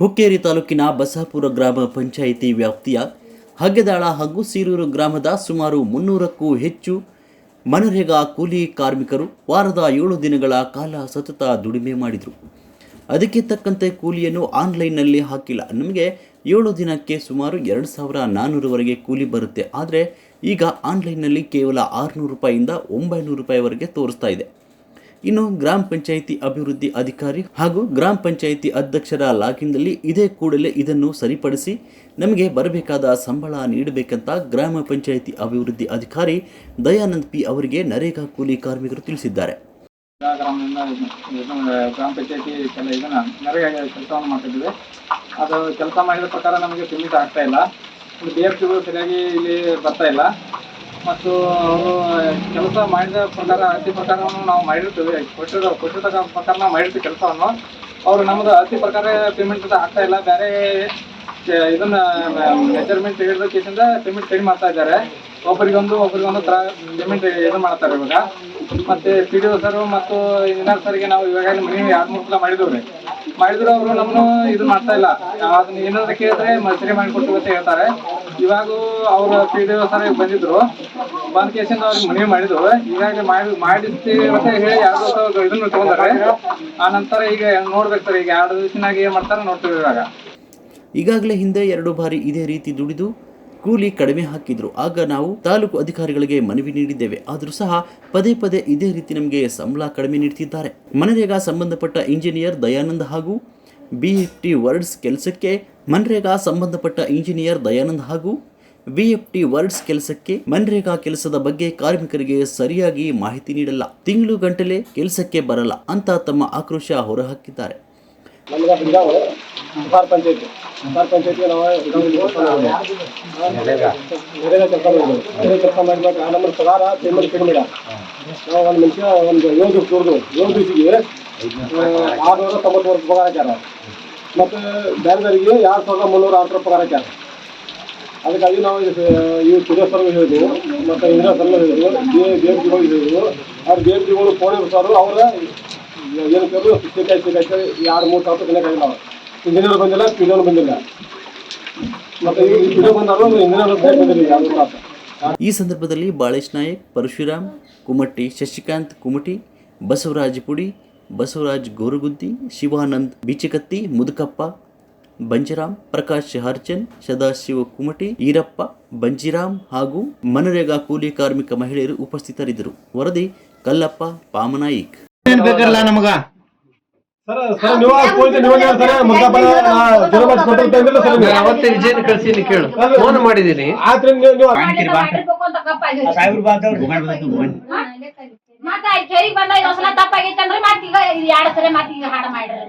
ಹುಕ್ಕೇರಿ ತಾಲೂಕಿನ ಬಸಾಪುರ ಗ್ರಾಮ ಪಂಚಾಯಿತಿ ವ್ಯಾಪ್ತಿಯ ಹಗ್ಗದಾಳ ಹಾಗೂ ಸೀರೂರು ಗ್ರಾಮದ ಸುಮಾರು ಮುನ್ನೂರಕ್ಕೂ ಹೆಚ್ಚು ಮನರೇಗಾ ಕೂಲಿ ಕಾರ್ಮಿಕರು ವಾರದ ಏಳು ದಿನಗಳ ಕಾಲ ಸತತ ದುಡಿಮೆ ಮಾಡಿದರು. ಅದಕ್ಕೆ ತಕ್ಕಂತೆ ಕೂಲಿಯನ್ನು ಆನ್ಲೈನ್ನಲ್ಲಿ ಹಾಕಿಲ್ಲ. ನಮಗೆ ಏಳು ದಿನಕ್ಕೆ ಸುಮಾರು ಎರಡು ಸಾವಿರ ನಾನ್ನೂರವರೆಗೆ ಕೂಲಿ ಬರುತ್ತೆ. ಆದರೆ ಈಗ ಆನ್ಲೈನ್ನಲ್ಲಿ ಕೇವಲ ಆರುನೂರು ರೂಪಾಯಿಯಿಂದ ಒಂಬೈನೂರು ರೂಪಾಯಿವರೆಗೆ ತೋರಿಸ್ತಾ ಇದೆ. ಇನ್ನು ಗ್ರಾಮ ಪಂಚಾಯಿತಿ ಅಭಿವೃದ್ಧಿ ಅಧಿಕಾರಿ ಹಾಗೂ ಗ್ರಾಮ ಪಂಚಾಯಿತಿ ಅಧ್ಯಕ್ಷರ ಲಾಗಿನ್ನಲ್ಲಿ ಇದೇ ಕೂಡಲೇ ಇದನ್ನು ಸರಿಪಡಿಸಿ ನಮಗೆ ಬರಬೇಕಾದ ಸಂಬಳ ನೀಡಬೇಕಂತ ಗ್ರಾಮ ಪಂಚಾಯಿತಿ ಅಭಿವೃದ್ಧಿ ಅಧಿಕಾರಿ ದಯಾನಂದ್ ಪಿ ಅವರಿಗೆ ನರೇಗಾ ಕೂಲಿ ಕಾರ್ಮಿಕರು ತಿಳಿಸಿದ್ದಾರೆ. ಗ್ರಾಮದಿಂದ ಗ್ರಾಮ ಪಂಚಾಯತಿ ಕೆಲ ಇದನ್ನು ನೆರೆಯ ಕೆಲಸವನ್ನು ಮಾಡ್ತಿದ್ದೀವಿ. ಅದು ಕೆಲಸ ಮಾಡಿದ ಪ್ರಕಾರ ನಮಗೆ ಸೀಮಿತ ಆಗ್ತಾ ಇಲ್ಲ. ಬಿ ಎಫ್ ಸಿಗಳು ಸರಿಯಾಗಿ ಇಲ್ಲಿ ಬರ್ತಾ ಇಲ್ಲ. ಮತ್ತು ಅವರು ಕೆಲಸ ಮಾಡಿದ ಪ್ರಕಾರ, ಅತಿ ಪ್ರಕಾರವನ್ನು ನಾವು ಮಾಡಿರ್ತೀವಿ. ಕೊಟ್ಟಿರೋ ಕೊಟ್ಟಿರ್ತಕ್ಕ ಪ್ರಕಾರ ನಾವು ಮಾಡಿರ್ತೀವಿ ಕೆಲಸವನ್ನು. ಅವರು ನಮ್ಮದು ಅತಿ ಪ್ರಕಾರ ಪೇಮೆಂಟ್ ಆಗ್ತಾ ಇಲ್ಲ. ಬೇರೆ ಇದನ್ನ ಮೆಜರ್ಮೆಂಟ್ ಹಿಡಿದಕ್ಕಿಂತ ಪೇಮೆಂಟ್ ಕಡಿಮೆ ಮಾಡ್ತಾ ಇದ್ದಾರೆ. ಒಬ್ಬರಿಗೊಂದು ಒಬ್ಬರಿಗೊಂದು ತರ ಪೇಮೆಂಟ್ ಇದು ಮಾಡ್ತಾರೆ ಇವಾಗ. ಮತ್ತೆ ಪಿ ಡಿ ಒ ಸರ್ ಮತ್ತು ಇಂಜಿನಿಯರ್ ಸರ್ಗೆ ನಾವು ಇವಾಗ ಮನೆ ಎರಡು ಮೂರು ಸಲ ಮಾಡಿದವ್ರಿ ಮಾಡಿದ್ರು ಅವರು ನಮ್ಮನ್ನು ಇದು ಮಾಡ್ತಾ ಇಲ್ಲ. ಅದನ್ನ ಏನಾದ್ರು ಕೇಳಿದ್ರೆ ಮಸರಿ ಸರಿ ಮಾಡಿಕೊಡ್ತೀವಿ ಅಂತ ಹೇಳ್ತಾರೆ. ಇವಾಗ ಅವರು ಪಿ ಡಿ ಒ ಸರ್ ಬಂದಿದ್ರು. ಬಂದ ಕೇಸಿಂದ ಅವ್ರಿಗೆ ಮನವಿ ಮಾಡಿದ್ರು. ಇವಾಗ ಮಾಡಿ, ಮಾಡಿಸ್ತೀವಿ ಅಂತ ಹೇಳಿ ಎರಡು ಇದನ್ನು ತಗೊಂಡಾರೆ. ಆ ನಂತರ ಈಗ ನೋಡ್ಬೇಕು ಸರ್, ಈಗ ಎರಡು ದಿವಸನಾಗ ಏನ್ ಮಾಡ್ತಾರೆ ನೋಡ್ತೀವಿ ಇವಾಗ. ಈಗಾಗಲೇ ಹಿಂದೆ ಎರಡು ಬಾರಿ ಇದೇ ರೀತಿ ದುಡಿದು ಕೂಲಿ ಕಡಿಮೆ ಹಾಕಿದ್ರು. ಆಗ ನಾವು ತಾಲೂಕು ಅಧಿಕಾರಿಗಳಿಗೆ ಮನವಿ ನೀಡಿದ್ದೇವೆ. ಆದರೂ ಸಹ ಪದೇ ಪದೇ ಇದೇ ರೀತಿ ನಮಗೆ ಸಂಬಳ ಕಡಿಮೆ ನೀಡುತ್ತಿದ್ದಾರೆ ಮನರೇಗಾ ಸಂಬಂಧಪಟ್ಟ ಇಂಜಿನಿಯರ್ ದಯಾನಂದ್ ಹಾಗೂ ಬಿ ಟಿ ವರ್ಡ್ಸ್ ಕೆಲಸಕ್ಕೆ ಮನ್ರೇಗಾ ಸಂಬಂಧಪಟ್ಟ ಇಂಜಿನಿಯರ್ ದಯಾನಂದ್ ಹಾಗೂ ಎಫ್ ಟಿ ವರ್ಡ್ಸ್ ಕೆಲಸಕ್ಕೆ ಮನ್ರೇಗಾ ಕೆಲಸದ ಬಗ್ಗೆ ಕಾರ್ಮಿಕರಿಗೆ ಸರಿಯಾಗಿ ಮಾಹಿತಿ ನೀಡಲ್ಲ. ತಿಂಗಳು ಗಂಟಲೆ ಕೆಲಸಕ್ಕೆ ಬರಲ್ಲ ಅಂತ ತಮ್ಮ ಆಕ್ರೋಶ ಹೊರಹಾಕಿದ್ದಾರೆ. ಸುಮಾರು ಪಂಚಾಯತಿ. ಸುಮಾರು ಪಂಚಾಯತಿಗೆ ನಾವು ನರೇಗಾ. ಕೆಲಸ ಮಾಡಿದ್ವಿ ನರೇಗಾ ಕೆಲಸ ಮಾಡಿದಾಗ ನಮ್ಮ ಪಗಾರ ಪೇಮೆಂಟ್ ಕಡಿಮೆ ನಾವು ಒಂದು ಮನುಷ್ಯ ಒಂದು ಏಳು ದಿವಸ ದುಡ್ದು ಏಳು ದಿವಸಿಗೆ ಆರುನೂರ ತೊಂಬತ್ತು ವರ್ಷ ಪಗಾರ ಹಾಕ್ಯಾರ. ಮತ್ತು ಬೇರೆದವರಿಗೆ ಎರಡು ಸಾವಿರದ ಮುನ್ನೂರ ಆರು ರೂಪಾಯಿ ಪಗಾರ ಹಾಕ್ಯಾರ. ಅದಕ್ಕಾಗಿ ನಾವು ಇವು ಸುರೇಶ್ವರ್ಗೆ ಹೇಳಿದ್ವಿ ಮತ್ತು ಇಂದಿರಾ ಸರ್ಗೆ ಹೇಳಿದ್ವು ಬಿ ಬಿ ಎಂ ಜಿಗಳು ಹೇಳಿದ್ವು ಅವ್ರು ಬಿ ಎಂ ಜಿಗಳು ಫೋನ್ ಇರ್ತಾರು ಅವ್ರ ಏನು ಕೇಳಿದ್ರು ಸಿಕ್ಕಾಯಿ ಸಿಕ್ಕಾಯಿ ಎರಡು ಮೂರು ಸಾವಿರ ಕನೆಕ್ಟ್ ಆಗಿಲ್ಲ ಅವ್ರು. ಇಂಜಿನಿಯರ್ ಬಂದಿಲ್ಲ ಪಿಡಿಯೋನು ಬಂದಿಲ್ಲ. ಮತ್ತೆ ಈ ಬಂದವರು ಇಂಜಿನಿಯರ್ ಬಂದಿಲ್ಲ ಈ ಸಂದರ್ಭದಲ್ಲಿ ಬಾಳೇಶ್ ನಾಯಕ್ ಪರಶುರಾಮ್ ಕುಮಟಿ ಶಶಿಕಾಂತ್ ಕುಮಟಿ ಬಸವರಾಜ್ ಪುಡಿ ಬಸವರಾಜ್ ಗೋರುಗುದ್ದಿ ಶಿವಾನಂದ್ ಬಿಚಿಕತ್ತಿ ಮುದುಕಪ್ಪ ಬಂಜರಾಮ್ ಪ್ರಕಾಶ್ ಹರ್ಚನ್ ಸದಾಶಿವ ಕುಮಟಿ ಈರಪ್ಪ ಬಂಜಿರಾಮ್ ಹಾಗೂ ಮನರೇಗಾ ಕೂಲಿ ಕಾರ್ಮಿಕ ಮಹಿಳೆಯರು ಉಪಸ್ಥಿತರಿದ್ದರು. ವರದಿ ಕಲ್ಲಪ್ಪ ಪಾಮನಾಯಿಕ್. ಏನ್ ಬೇಕಲ್ಲ ನಮಗ? ಸರ್ ಸರ್ ನೀವು ಸ್ಕೂಲ್ ನೀವು ಸರ್ ಮುದ್ದಪ್ಪ ಜನ ಮಾಡಿ ಕೊಟ್ಟಿರ್ತಾ ಸರ್ ನೀವು? ಅವತ್ತೇ ವಿಜಯನ ಕಳ್ಸೀನಿ ಕೇಳು. ಫೋನ್ ಮಾಡಿದೀನಿ ಆದ್ರೆ ನೀವು ನೀವು ಮಾಡಿರ್ಬೇಕು ಅಂತ ಕಪ್ಪಾಗೈತಿ ಮತ್ತ ಕೇಳಿ ಬಂದ ಇದೊಂದ್ಸಲ ತಪ್ಪಾಗೈತೆ ಅಂದ್ರೆ ಮತ್ತೆ ಈಗ ಎರಡು ಸರಿ ಮತ್ತ್ ಈಗ ಹಾಡ ಮಾಡ್ರಿ